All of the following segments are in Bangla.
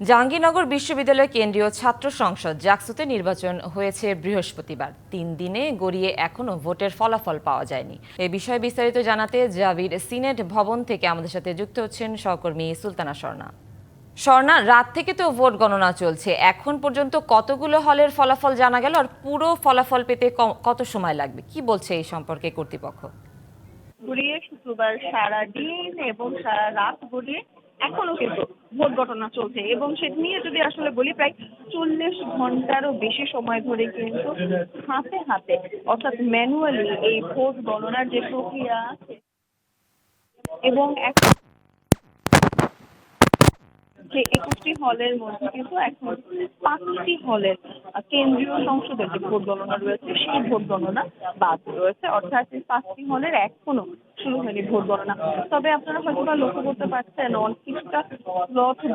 জাহাঙ্গীরনগর বিশ্ববিদ্যালয় কেন্দ্রীয় ছাত্র সংসদ জাকসুতে নির্বাচন হয়েছে বৃহস্পতিবার। তিন দিনে গড়িয়ে এখনও ভোটের ফলাফল পাওয়া যায়নি। এ বিষয়ে বিস্তারিত জানাতে জাবির সিনেট ভবন থেকে আমাদের সাথে যুক্ত হচ্ছেন সহকর্মী সুলতানা স্বর্ণা স্বর্ণা রাত থেকে তো ভোট গণনা চলছে। এখন পর্যন্ত কতগুলো হলের ফলাফল জানা গেল আর পুরো ফলাফল পেতে কত সময় লাগবে? কি বলছে এই সম্পর্কে কর্তৃপক্ষ? ঘুরিয়ে শুক্রবার সারা দিন এবং সারা রাত ঘুরিয়ে এখনও কিন্তু ভোট গণনা চলছে এবং সেটা নিয়ে যদি আসলে বলি প্রায় চল্লিশ ঘন্টারও বেশি সময় ধরে কিন্তু হাতে হাতে, অর্থাৎ ম্যানুয়ালি এই ভোট গণনার যে প্রক্রিয়া আছে এবং এখন যে একুশটি হলের মধ্যে কিন্তু এখন পাঁচটি হলের কেন্দ্রীয় সংসদের যে ভোট গণনা রয়েছে, সেই ভোট গণনা বাদ রয়েছে। অর্থাৎ পাঁচটি হলের এখনও শুরু হয়নি ভোট গণনা। তবে আপনারা হয়তো বা লক্ষ্য করতে পারছেন কিছুটা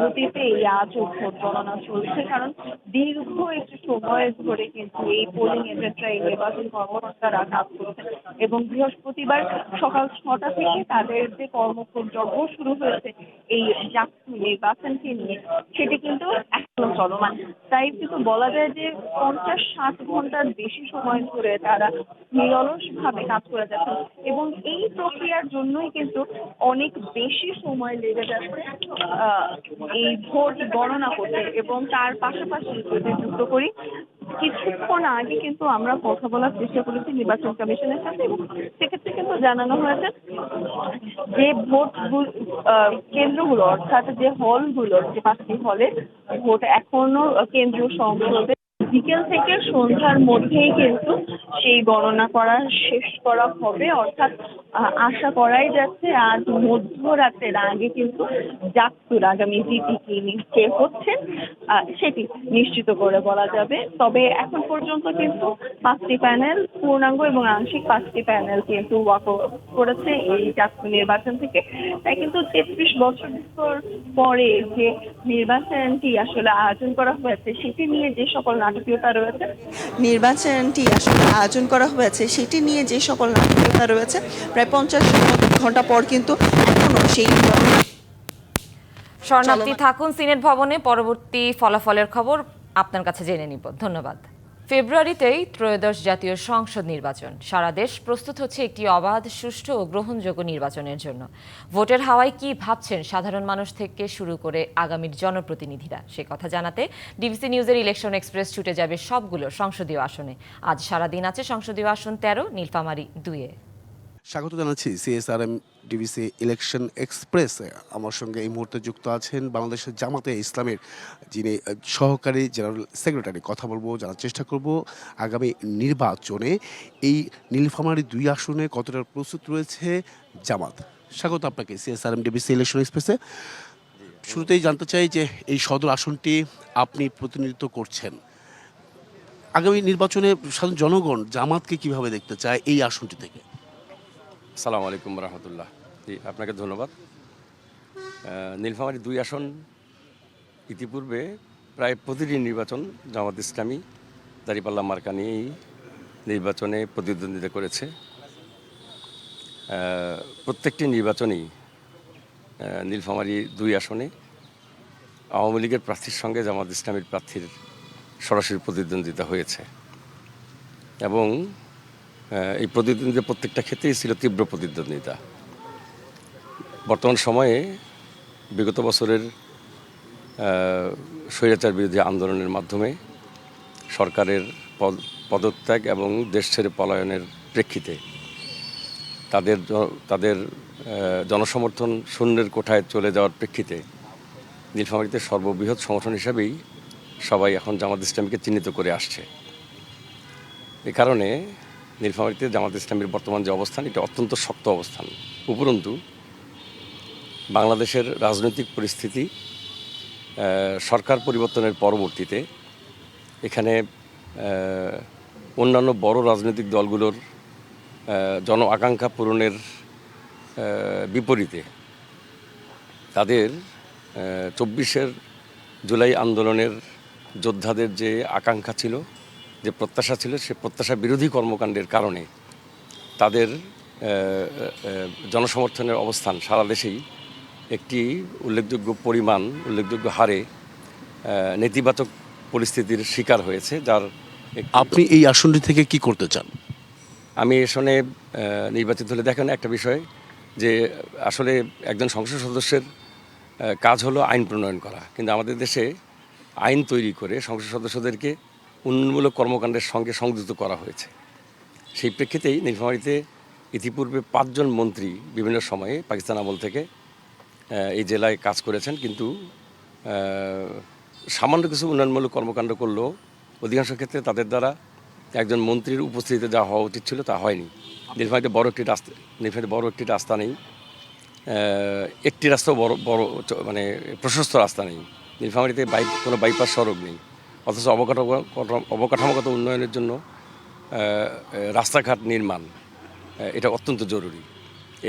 গতিতে এই আজও ভোট গণনা চলছে, কারণ দীর্ঘ একটি সময় ধরে কিন্তু এই পোলিং এজেন্টরা এই নির্বাচন কর্মকর্তারা কাজ করছেন এবং বৃহস্পতিবার সকাল ছটা থেকে তাদের যে কর্মযজ্ঞ শুরু হয়েছে এই নির্বাচনকে নিয়ে, সেটি কিন্তু এখনও চলমান। তাই কিন্তু বলা যায় যে পঞ্চাশ ষাট ঘণ্টার বেশি সময় ধরে তারা নিরলস ভাবে কাজ করে যাচ্ছেন এবং এই প্রক্রিয়ার জন্যই কিন্তু অনেক বেশি সময় লেগে যাচ্ছে এই ভোট গণনা করতে। এবং তার পাশাপাশি যদি যুক্ত করি, কিছুক্ষণ আগে কিন্তু আমরা কথা বলার চেষ্টা করেছি নির্বাচন কমিশনের সাথে, এবং সেক্ষেত্রে কিন্তু জানানো হয়েছে যে ভোট কেন্দ্রগুলো, অর্থাৎ যে হলগুলো, যে পাঁচটি হলে ভোট এখনও কেন্দ্রীয় সংসদে বিকেল থেকে সন্ধ্যার মধ্যেই কিন্তু সেই গণনা করা শেষ করা হবে। অর্থাৎ আশা করাই যাচ্ছে আজ মধ্যরাতের আগে কিন্তু জাকসুর আগামী জিপি কি নিশ্চয় হচ্ছেন সেটি নিশ্চিত করে বলা যাবে। তবে এখন পর্যন্ত কিন্তু পাঁচটি প্যানেল, পূর্ণাঙ্গ এবং আংশিক পাঁচটি প্যানেল কিন্তু ওয়াক করেছে এই জাকসু নির্বাচন থেকে। তাই কিন্তু তেত্রিশ বছর পরে যে নির্বাচনটি আসলে আয়োজন করা হয়েছে, সেটি নিয়ে যে সকল নাটকীয়তা রয়েছে নির্বাচনটি আসলে আয়োজন করা হয়েছে সেটি নিয়ে যে সকল নাটকীয়তা রয়েছে প্রায় পঞ্চাশ ঘণ্টা পর কিন্তু এখনও সেই শরণার্থী থাকুন সিনেট ভবনে পরবর্তী ফলাফলের খবর আপনার কাছে জেনে নিব। ধন্যবাদ। ফেব্রুয়ারিতেই ত্রয়োদশ জাতীয় সংসদ নির্বাচন। সারা দেশ প্রস্তুত হচ্ছে একটি অবাধ, সুষ্ঠু ও গ্রহণযোগ্য নির্বাচনের জন্য। ভোটের হাওয়ায় কি ভাবছেন সাধারণ মানুষ থেকে শুরু করে আগামীর জনপ্রতিনিধিরা? সে কথা জানাতে ডিবিসি নিউজের ইলেকশন এক্সপ্রেস ছুটে যাবে সবগুলো সংসদীয় আসনে। আজ সারাদিন আছে সংসদীয় আসন তেরো, নীলফামারী দুয়ে স্বাগত জানাচ্ছি সিএসআরএম ডিভিসি ইলেকশন এক্সপ্রেসে আমার সঙ্গে এই মুহূর্তে যুক্ত আছেন বাংলাদেশের জামাতে ইসলামের যিনি সহকারী জেনারেল সেক্রেটারি। কথা বলব, জানার চেষ্টা করব আগামী নির্বাচনে। এই নীলফামারী দুই আসনে কতটা প্রস্তুত রয়েছে জামাত? স্বাগত আপনাকে সিএসআরএম ডিভিসি ইলেকশন এক্সপ্রেসে। শুরুতেই জানতে চাই যে এই সদর আসনটি আপনি প্রতিনিধিত্ব করছেন। আগামী নির্বাচনে সাধারণ জনগণ জামাতকে কীভাবে দেখতে চায় এই আসনটি থেকে? সালাম আলাইকুম রহমতুল্লাহ। জি, আপনাকে ধন্যবাদ। নীলফামারী দুই আসন ইতিপূর্বে প্রায় প্রতিটি নির্বাচন জামাত ইসলামী দাঁড়িপাল্লা মার্কা নিয়েই নির্বাচনে প্রতিদ্বন্দ্বিতা করেছে। প্রত্যেকটি নির্বাচনেই নীলফামারী দুই আসনে আওয়ামী লীগের প্রার্থীর সঙ্গে জামাত ইসলামীর প্রার্থীর সরাসরি প্রতিদ্বন্দ্বিতা হয়েছে। এবং এই প্রতিদ্বন্দ্বিতা প্রত্যেকটা ক্ষেত্রেই ছিল তীব্র প্রতিদ্বন্দ্বিতা। বর্তমান সময়ে বিগত বছরের স্বৈরাচার বিরোধী আন্দোলনের মাধ্যমে সরকারের পদ, পদত্যাগ এবং দেশ ছেড়ে পলায়নের প্রেক্ষিতে তাদের তাদের জনসমর্থন শূন্যের কোঠায় চলে যাওয়ার প্রেক্ষিতে নীলফামারীতে সর্ববৃহৎ সংগঠন হিসাবেই সবাই এখন জামাত ইসলামীকে চিহ্নিত করে আসছে। এ কারণে নীলফামারীতে জামাত ইসলামের বর্তমান যে অবস্থান, এটা অত্যন্ত শক্ত অবস্থান। উপরন্তু, বাংলাদেশের রাজনৈতিক পরিস্থিতি সরকার পরিবর্তনের পরবর্তীতে এখানে অন্যান্য বড় রাজনৈতিক দলগুলোর জন আকাঙ্ক্ষা পূরণের বিপরীতে তাদের চব্বিশের জুলাই আন্দোলনের যোদ্ধাদের যে আকাঙ্ক্ষা ছিল যে প্রত্যাশা ছিল সে প্রত্যাশা বিরোধী কর্মকাণ্ডের কারণে তাদের জনসমর্থনের অবস্থান সারা দেশেই একটি উল্লেখযোগ্য পরিমাণ উল্লেখযোগ্য হারে নেতিবাচক পরিস্থিতির শিকার হয়েছে যার আপনি এই আসনটি থেকে কি করতে চান? আমি এসনে নির্বাচিত হলে দেখেন একটা বিষয় যে আসলে একজন সংসদ সদস্যের কাজ হলো আইন প্রণয়ন করা। কিন্তু আমাদের দেশে আইন তৈরি করে সংসদ সদস্যদেরকে উন্নয়নমূলক কর্মকাণ্ডের সঙ্গে সংযুক্ত করা হয়েছে। সেই প্রেক্ষিতেই নীলফামারীতে ইতিপূর্বে পাঁচজন মন্ত্রী বিভিন্ন সময়ে পাকিস্তান আমল থেকে এই জেলায় কাজ করেছেন, কিন্তু সামান্য কিছু উন্নয়নমূলক কর্মকাণ্ড করলেও অধিকাংশ ক্ষেত্রে তাদের দ্বারা একজন মন্ত্রীর উপস্থিতিতে যা হওয়া উচিত ছিল তা হয়নি। নীলফামারীতে বড় একটি রাস্তা, নীলফামারীতে বড় একটি রাস্তা নেই একটি রাস্তাও বড় বড় মানে প্রশস্ত রাস্তা নেই। নীলফামারীতে বাই, কোনো বাইপাস সড়ক নেই। অথচ অবকাঠামো অবকাঠামোগত উন্নয়নের জন্য রাস্তাঘাট নির্মাণ এটা অত্যন্ত জরুরি।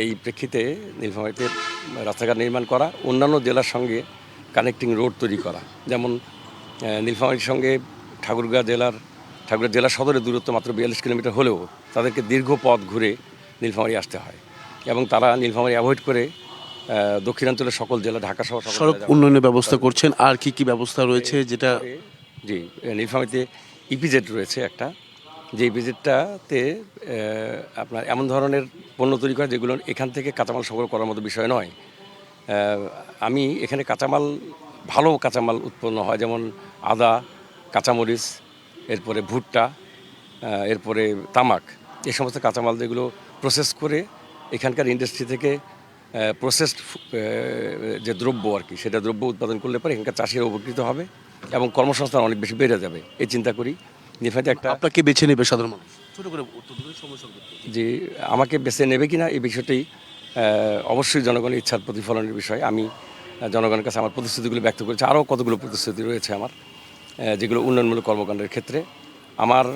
এই প্রেক্ষিতে নীলফামারীতে রাস্তাঘাট নির্মাণ করা অন্যান্য জেলার সঙ্গে কানেক্টিং রোড তৈরি করা। যেমন নীলফামারীর সঙ্গে ঠাকুরগাঁ জেলার ঠাকুরগাঁ জেলা সদরের দূরত্ব মাত্র বিয়াল্লিশ কিলোমিটার হলেও তাদেরকে দীর্ঘ পথ ঘুরে নীলফামারী আসতে হয়। এবং তারা নীলফামারী অ্যাভয়েড করে দক্ষিণাঞ্চলের সকল জেলা ঢাকা সহ সড়ক উন্নয়নের ব্যবস্থা করছেন। আর কি কি ব্যবস্থা রয়েছে যেটা জি নীলফামারীতে ইপিজেড রয়েছে একটা। যে ইপিজেডটাতে আপনার এমন ধরনের পণ্য তৈরি করা যেগুলো এখান থেকে কাঁচামাল সংগ্রহ করার মতো বিষয় নয়। আমি এখানে কাঁচামাল, ভালো কাঁচামাল উৎপন্ন হয়। যেমন আদা, কাঁচামরিচ, এরপরে ভুট্টা এরপরে তামাক। এ সমস্ত কাঁচামাল যেগুলো প্রসেস করে এখানকার ইন্ডাস্ট্রি থেকে প্রসেসড যে দ্রব্য আর কি, সেটা দ্রব্য উৎপাদন করলে পরে এখানকার চাষিরা উপকৃত হবে। এবং কর্মসংস্থান অনেক বেশি বেড়ে যাবে এই চিন্তা করি। নিফাতে একটা আপনাকে বেছে নেবে সাধারণ মানুষ? ছোট করে উত্তর দিবেন, সময় সংক্ষিপ্ত। যে আমাকে বেছে নেবে কিনা এই বিষয়টি অবশ্যই জনগণের ইচ্ছার প্রতিফলনের বিষয়। আমি জনগণের কাছে আমার প্রতিশ্রুতিগুলো ব্যক্ত করেছি। আরও কতগুলো প্রতিশ্রুতি রয়েছে আমার যেগুলো উন্নয়নমূলক কর্মকাণ্ডের ক্ষেত্রে। আমার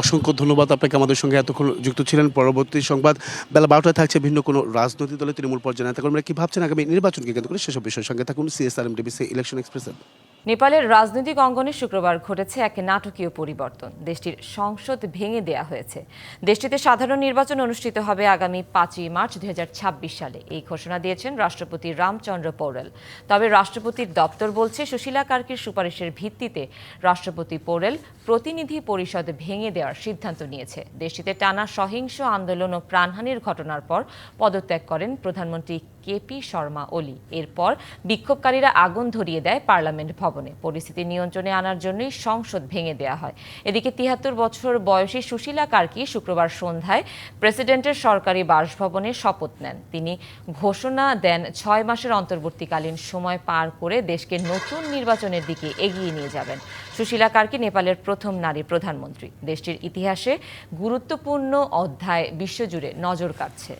অসংখ্য ধন্যবাদ আপনাকে আমাদের সঙ্গে এতক্ষণ যুক্ত ছিলেন। পরবর্তী সংবাদ বেলা বারোটায় থাকছে ভিন্ন কোনো রাজনৈতিক দলের তৃণমূল পর্যায়ে। নেতা কর্মীরা কি ভাবছেন আগামী নির্বাচনকে কেন্দ্র করে? সেসব বিষয়ের সঙ্গে থাকুন। সিএসআরএম ডিবিসি ইলেকশন এক্সপ্রেসের নেপালের রাজনৈতিক অঙ্গনে শুক্রবার ঘটেছে এক নাটকীয় পরিবর্তন। দেশটির সংসদ ভেঙে দেয়া হয়েছে। দেশটিতে সাধারণ নির্বাচন অনুষ্ঠিত হবে আগামী পাঁচই মার্চ দুই হাজার ছাব্বিশ সালে। এই ঘোষণা দিয়েছেন রাষ্ট্রপতি রামচন্দ্র পৌরেল। তবে রাষ্ট্রপতির দপ্তর বলছে, সুশীলা কার্কির সুপারিশের ভিত্তিতে রাষ্ট্রপতি পৌরেল প্রতিনিধি পরিষদ ভেঙে দেওয়ার সিদ্ধান্ত নিয়েছে। দেশটিতে টানা সহিংস আন্দোলন ও প্রাণহানির ঘটনার পর পদত্যাগ করেন প্রধানমন্ত্রী কেপি শর্মা ওলি এরপর বিক্ষোভকারীরা আগুন ধরিয়ে দেয় পার্লামেন্ট ভবনে। পরিস্থিতি নিয়ন্ত্রণে আনার জন্যই সংসদ ভেঙে দেওয়া হয়। এদিকে তিয়াত্তর বছর বয়সী সুশীলা কার্কি শুক্রবার সন্ধ্যায় প্রেসিডেন্টের সরকারি বাসভবনে শপথ নেন। তিনি ঘোষণা দেন ছয় মাসের অন্তর্বর্তীকালীন সময় পার করে দেশকে নতুন নির্বাচনের দিকে এগিয়ে নিয়ে যাবেন। সুশীলা কার্কি নেপালের প্রথম নারী প্রধানমন্ত্রী। দেশটির ইতিহাসে গুরুত্বপূর্ণ অধ্যায় বিশ্বজুড়ে নজর কাটছে